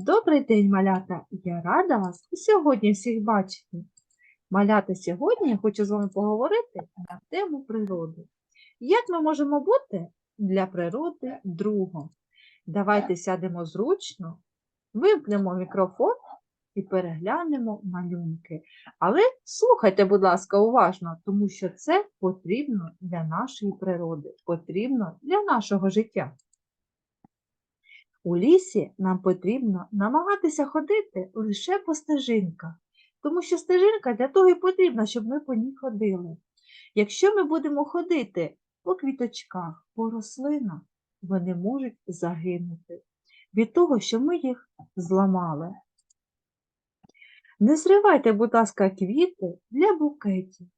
Добрий день, малята! Я рада вас сьогодні всіх бачити. Малята, сьогодні я хочу з вами поговорити на тему природи. Як ми можемо бути для природи другом? Давайте сядемо зручно, вимкнемо мікрофон і переглянемо малюнки. Але слухайте, будь ласка, уважно, тому що це потрібно для нашої природи, потрібно для нашого життя. У лісі нам потрібно намагатися ходити лише по стежинках, тому що стежинка для того і потрібна, щоб ми по ній ходили. Якщо ми будемо ходити по квіточках, по рослинах, вони можуть загинути від того, що ми їх зламали. Не зривайте, будь ласка, квіти для букетів.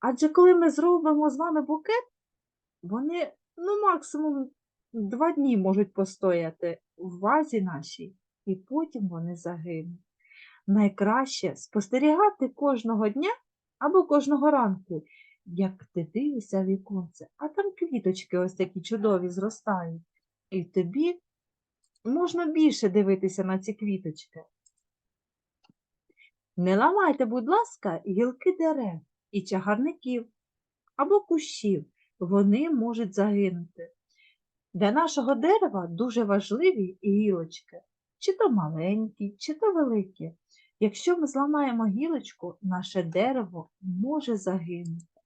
Адже коли ми зробимо з вами букет, вони ну, максимум два дні можуть постояти в вазі нашій, і потім вони загинуть. Найкраще спостерігати кожного дня або кожного ранку, як ти дивишся віконце, а там квіточки ось такі чудові зростають. І тобі можна більше дивитися на ці квіточки. Не ламайте, будь ласка, гілки дерев і чагарників або кущів, вони можуть загинути. Для нашого дерева дуже важливі гілочки, чи то маленькі, чи то великі. Якщо ми зламаємо гілочку, наше дерево може загинути.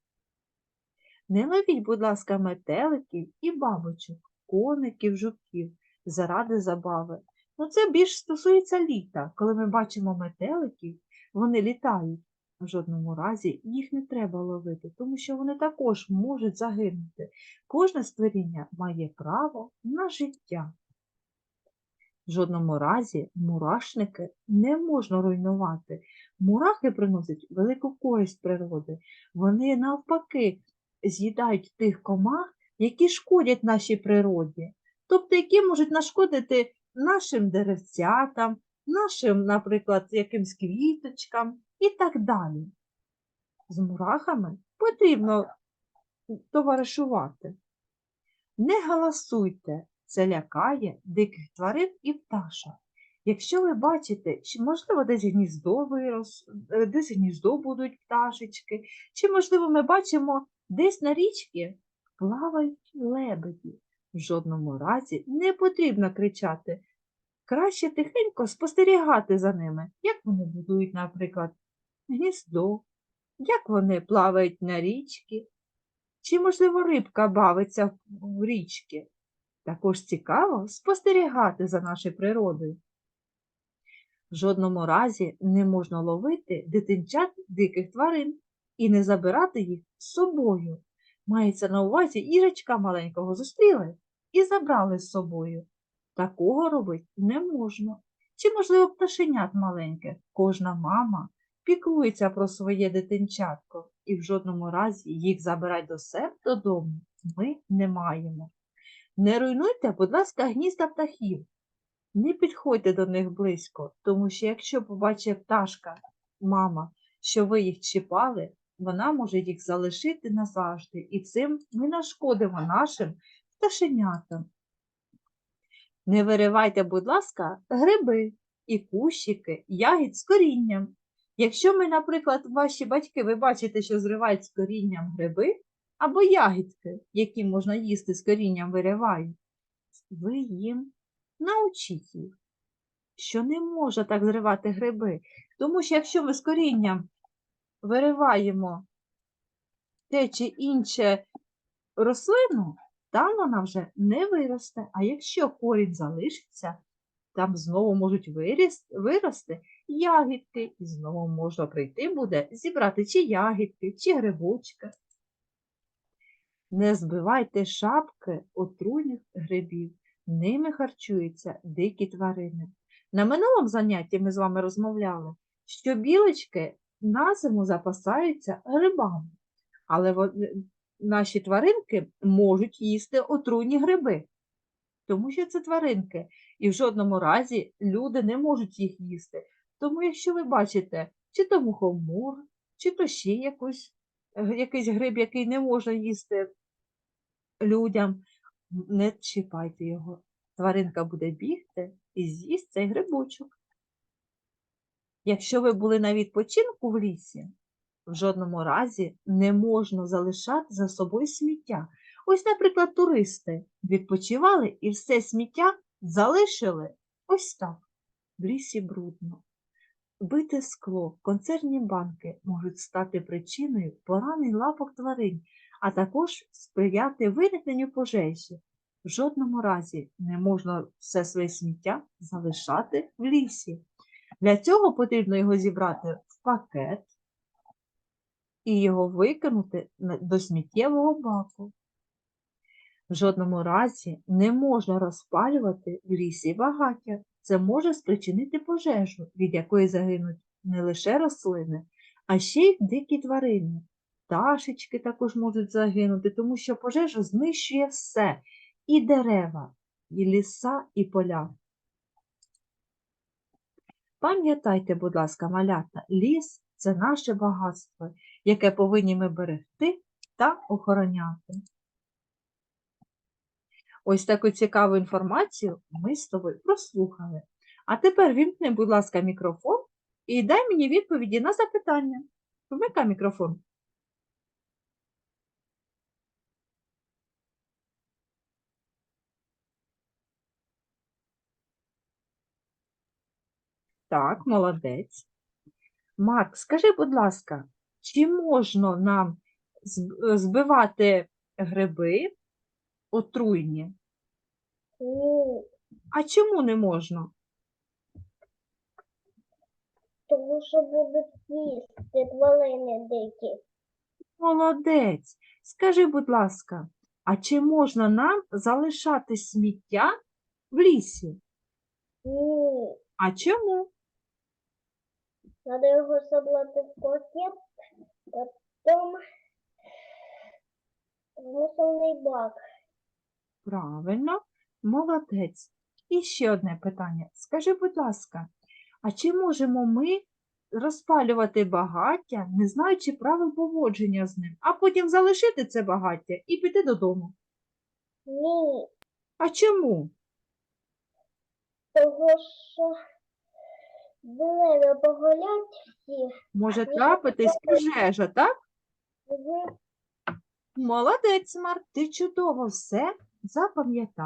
Не ловіть, будь ласка, метеликів і бабочок, коників, жуків заради забави. Ну, це більш стосується літа, коли ми бачимо метеликів, вони літають. В жодному разі їх не треба ловити, тому що вони також можуть загинути. Кожне створіння має право на життя. В жодному разі мурашники не можна руйнувати. Мурахи приносять велику користь природи. Вони навпаки з'їдають тих комах, які шкодять нашій природі, тобто які можуть нашкодити нашим деревцятам, нашим, наприклад, якимсь квіточкам і так далі. З мурахами потрібно товаришувати. Не галасуйте, це лякає диких тварин і пташок. Якщо ви бачите, чи, можливо, десь гніздо вирос, е, десь гніздо будуть пташечки, чи, можливо, ми бачимо, десь на річці плавають лебеді. В жодному разі не потрібно кричати. Краще тихенько спостерігати за ними, як вони будують, наприклад, гніздо, як вони плавають на річці, чи, можливо, рибка бавиться в- річці. Також цікаво спостерігати за нашою природою. В жодному разі не можна ловити дитинчат диких тварин і не забирати їх з собою. Мається на увазі їжачка маленького зустріли і забрали з собою. Такого робити не можна. Чи, можливо, пташенят маленьких. Кожна мама піклується про своє дитинчатко, і в жодному разі їх забирати до себе додому ми не маємо. Не руйнуйте, будь ласка, гнізда птахів. Не підходьте до них близько, тому що якщо побачить пташка, мама, що ви їх чіпали, вона може їх залишити назавжди, і цим ми нашкодимо нашим пташенятам. Не виривайте, будь ласка, гриби і кущики, ягід з корінням. Якщо ми, наприклад, ваші батьки, ви бачите, що зривають з корінням гриби або ягідки, які можна їсти з корінням виривають, ви їм научіть їх, що не можна так зривати гриби. Тому що якщо ми з корінням вириваємо те чи інше рослину, там вона вже не виросте. А якщо корінь залишиться, там знову можуть вирости ягідки, і знову можна прийти буде зібрати чи ягідки, чи грибочки. Не збивайте шапки отруйних грибів, ними харчуються дикі тварини. На минулому занятті ми з вами розмовляли, що білочки на зиму запасаються грибами, але наші тваринки можуть їсти отруйні гриби, тому що це тваринки, і в жодному разі люди не можуть їх їсти. Тому, якщо ви бачите, чи то мухомор, чи то ще якусь, е, якийсь гриб, який не можна їсти людям, не чіпайте його. тваринка буде бігти і з'їсть цей грибочок. Якщо ви були на відпочинку в лісі, в жодному разі не можна залишати за собою сміття. Ось, наприклад, туристи відпочивали і все сміття залишили ось так. В лісі брудно. Бите скло, концерні банки можуть стати причиною поранень лапок тварин, а також сприяти виникненню пожежі. В жодному разі не можна все своє сміття залишати в лісі. Для цього потрібно його зібрати в пакет і його викинути до сміттєвого баку. В жодному разі не можна розпалювати в лісі багаття. Це може спричинити пожежу, від якої загинуть не лише рослини, а ще й дикі тварини. Пташечки також можуть загинути, тому що пожежа знищує все і дерева, і ліса, і поля. Пам'ятайте, будь ласка, малята, ліс це наше багатство, яке повинні ми берегти та охороняти. Ось таку цікаву інформацію ми з тобою прослухали. А тепер вімкни, будь ласка, мікрофон і дай мені відповіді на запитання. Вмикай мікрофон. Так, молодець. Марк, скажи, будь ласка, чи можна нам збивати гриби отруйні? Ні, А чому не можна? тому що будуть їсти тварини дикі. Молодець. Скажи, будь ласка, а чи можна нам залишати сміття в лісі? Ні, А чому? треба його собрати в пакет, потім в мусорний бак. Правильно, молодець. І ще одне питання. Скажи, будь ласка, а чи можемо ми розпалювати багаття, не знаючи правил поводження з ним, а потім залишити це багаття і піти додому? Ні, А чому? того що дерева погорять всі. Може трапитись пожежа, так? Мгм. Молодець, Марк, ти чудово все запам'ятав.